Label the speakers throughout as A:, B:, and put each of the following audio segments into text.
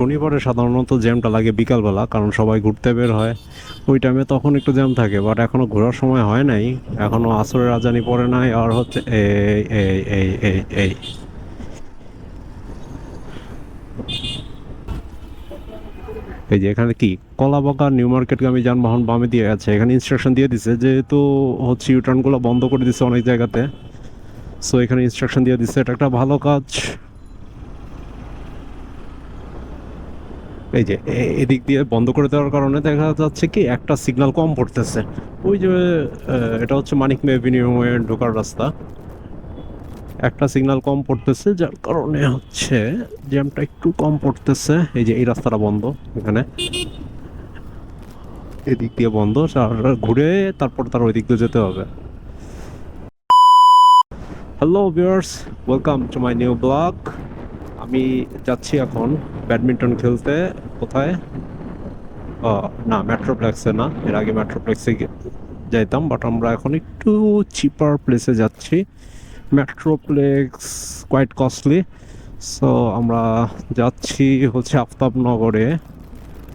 A: শনিবারে সাধারণত জ্যামটা লাগে বিকালবেলা, কারণ সবাই ঘুরতে বের হয়। ওই টাইমে তখন একটু জ্যাম থাকে বাট এখনও ঘোরার সময় হয় নাই। এখনও আসরের রাজানি পড়ে নাই, আর হচ্ছে এই এই এই এই এই এই। যে এখানে কি? কলাবাগা নিউ মার্কেটগামী যানবাহন বামে দিয়ে আছে। এখানে ইনস্ট্রাকশন দিয়ে দিছে, যেহেতু হচ্ছে ইউটার্নগুলো বন্ধ করে দিছে অনেক জায়গাতে সো এখানে ইনস্ট্রাকশন দিয়ে দিছে, এটা একটা ভালো কাজ। এই যে এদিক দিয়ে বন্ধ করে দেওয়ার কারণে দেখা যাচ্ছে কি একটা সিগন্যাল কম পড়তেছে। ওই যে এটা হচ্ছে মানিক এভিনিউয়ে ঢোকার রাস্তা। একটা সিগনাল কম পড়তেছে, যার কারণে হচ্ছে জ্যামটা একটু কম পড়তেছে। এই যে, এই রাস্তাটা বন্ধ এখানে। এদিক দিয়ে বন্ধ ঘুরে তারপর তার ওই দিক দিয়ে যেতে হবে। Hello viewers welcome to my new blog আমি যাচ্ছি এখন ব্যাডমিন্টন খেলতে। কোথায়? না মেট্রোপ্লেক্সে না। এর আগে মেট্রোপ্লেক্সে যাইতাম বাট আমরা এখন একটু চিপার প্লেসে যাচ্ছি। মেট্রোপ্লেক্স কোয়াইট কস্টলি সো আমরা যাচ্ছি হচ্ছে আফতাবনগরে।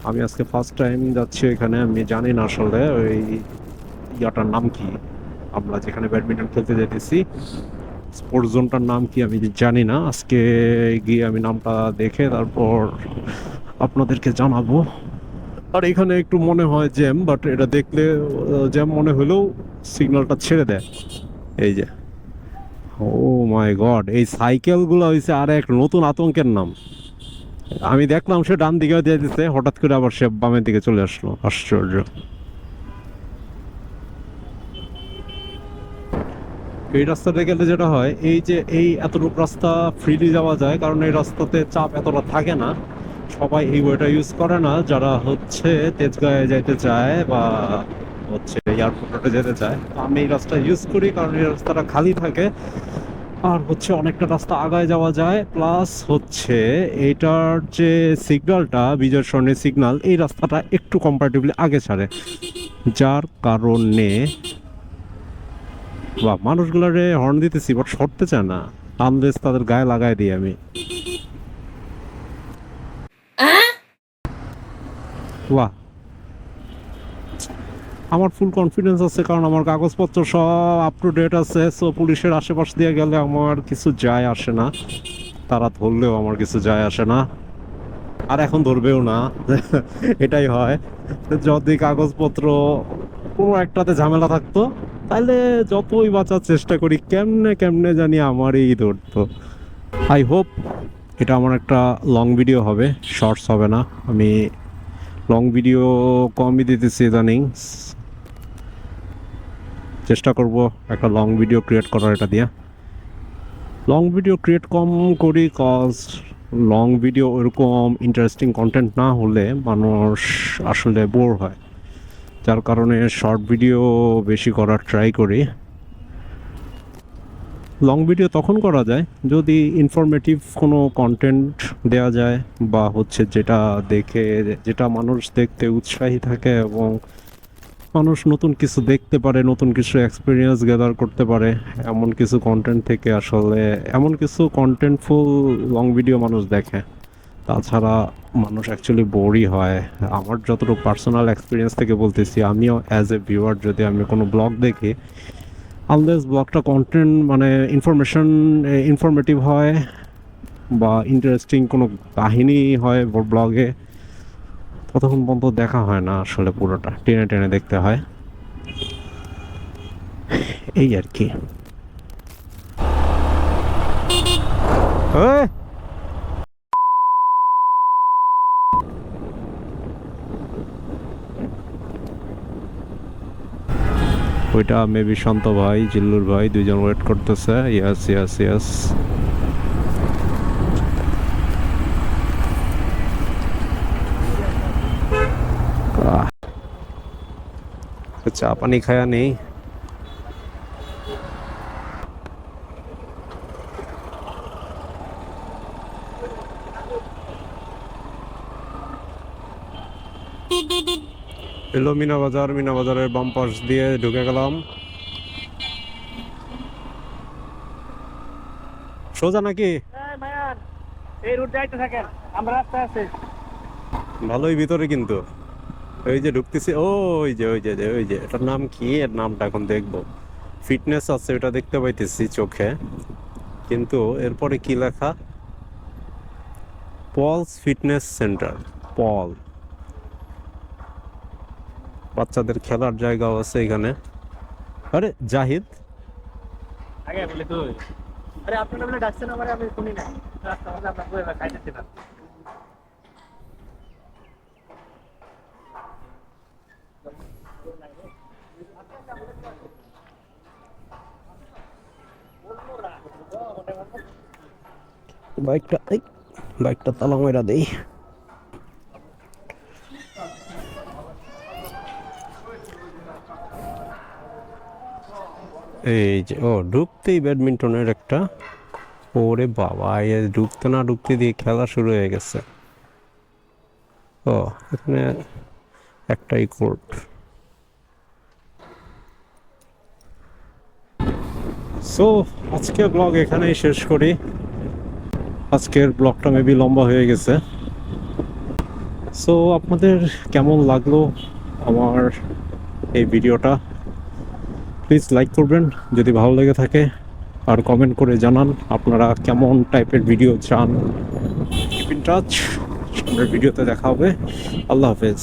A: আমি আজকে ফার্স্ট টাইম যাচ্ছি এখানে, আমি জানি না আসলে ওই ইয়াটার নাম কি। আমরা যেখানে ব্যাডমিন্টন খেলতে যেতেছি স্পোর্টস জোনটার নাম কি আমি জানি না। আজকে গিয়ে আমি নামটা দেখে তারপর আপনাদেরকে জানাব। আর এখানে একটু মনে হয় জ্যাম বাট এটা দেখলে জ্যাম মনে হলেও সিগন্যালটা ছেড়ে দেয়। এই যে। ও মাই গড এই সাইকেলগুলো হয়েছে আর এক নতুন আতঙ্কের নাম। আমি দেখলাম সে ডান দিকে দিয়ে দিচ্ছে হঠাৎ করে আবার সে বামের দিকে চলে আসলো। আশ্চর্য। এই রাস্তাতে গেলে যেটা হয়, এই যে এই এতটুকু রাস্তা ফ্রিলি যাওয়া যায়, কারণ এই রাস্তাতে চাপ এতটা থাকে না। সবাই এই ওয়েটা ইউজ করে না, যারা হচ্ছে তেজগাঁয়ে যাইতে চায় বা হচ্ছে এয়ারপোর্টে যেতে চায়, আমি এই রাস্তা ইউজ করি কারণ এই রাস্তাটা খালি থাকে। আর হচ্ছে অনেকটা রাস্তা আগায় যাওয়া যায় প্লাস হচ্ছে এটার যে সিগন্যালটা বিজয় স্বর্ণের সিগন্যাল এই রাস্তাটা একটু কম্পারেটিভলি আগে ছাড়ে। যার কারণে বা মানুষগুলোরে হর্ন দিতেছি বাট সরতে চায় না। আনলেস তাদের গায়ে লাগাই দিই আমি। বাহ। আমার ফুল কনফিডেন্স আছে, কারণ আমার কাগজপত্র সব আপ টু ডেট আছে সো পুলিশের আশেপাশ দিয়ে গেলে আমার কিছু যায় আসে না। তারা ধরলেও আমার কিছু যায় আসে না। আর এখন ধরবেও না। এটাই হয়। যদি কাগজপত্র কোনো একটাতে ঝামেলা থাকতো তাহলে যতই বাঁচার চেষ্টা করি, কেমনে কেমনে জানি আমারই ধরতো আই হোপ এটা আমার একটা লং ভিডিও হবে শর্টস হবে না। আমি লং ভিডিও কমই দিতেছি ইদানিং চেষ্টা করব একটা লং ভিডিও ক্রিয়েট করার এটা দিয়ে। লং ভিডিও ক্রিয়েট কম করি কজ লং ভিডিও ওরকম ইন্টারেস্টিং কন্টেন্ট না হলে মানুষ আসলে বোর হয়। যার কারণে শর্ট ভিডিও বেশি করার ট্রাই করি। লং ভিডিও তখন করা যায় যদি ইনফরমেটিভ কোনো কন্টেন্ট দেওয়া যায় বা হচ্ছে যেটা দেখে, যেটা মানুষ দেখতে উৎসাহী থাকে এবং মানুষ নতুন কিছু দেখতে পারে, নতুন কিছু এক্সপিরিয়েন্স গ্যাদার করতে পারে, এমন কিছু কন্টেন্ট থেকে আসলে, এমন কিছু কন্টেন্টফুল লং ভিডিও মানুষ দেখে। তাছাড়া মানুষ অ্যাকচুয়ালি বোরই হয়। আমার যতটুকু পার্সোনাল এক্সপিরিয়েন্স থেকে বলতেছি, আমিও অ্যাজ এ ভিউয়ার যদি আমি কোনো ব্লগ দেখি আনলেস ব্লগটা কন্টেন্ট মানে ইনফরমেশন ইনফরমেটিভ হয় বা ইন্টারেস্টিং কোনো কাহিনী হয় ব্লগে ততক্ষণ পর্যন্ত দেখা হয় না আসলে পুরোটা। টেনে টেনে দেখতে হয়। এই আর কি। ওইটা মেবি শান্ত ভাই, জিল্লুর ভাই, দুইজন ওয়েট করতেছে। ইয়াস ইয়াস ইয়াস চা পানি খায়া নেই। এলো মিনা বাজার মিনা বাজারের বাম পাশ দিয়ে ঢুকে গেলাম। সোজা নাকি? ভালোই ভিতরে কিন্তু। ওই যে ঢুকতেছি ও ওই যে ওই যে ওই যে এটার নাম কি? এর নামটা এখন দেখব। ফিটনেস আছে ওটা দেখতে পাইতেছি চোখে। কিন্তু এরপরে কি লেখা? পলস ফিটনেস সেন্টার পল বাচ্চাদের খেলার জায়গাও আছে এখানে। আরে জাহিদ?
B: আগে বলে তুই আরে আপনারা বলে ডাকছেন আমারে আমি শুনি না। রাস্তা মধ্যে আপনার বই খাইতেছিলাম
A: বাইকটা বাইকটা তালা মেরা দেই। এই যে, ও, ঢুকতেই ব্যাডমিন্টনের একটা ওরে বাবা এ ঢুকতে না ঢুকতে দিয়ে খেলা শুরু হয়ে গেছে। ও, এখানে একটাই কোর্ট। সো আজকের ব্লগ এখানেই শেষ করি। আজকের ব্লগটা মেবি লম্বা হয়ে গেছে। সো আপনাদের কেমন লাগল আমার এই ভিডিওটা প্লিজ লাইক করবেন। যদি ভালো লেগে থাকে, আর কমেন্ট করে জানান আপনারা কেমন টাইপের ভিডিও চান। কিপ ইন টাচ ভিডিওতে দেখা হবে। আল্লাহ হাফেজ।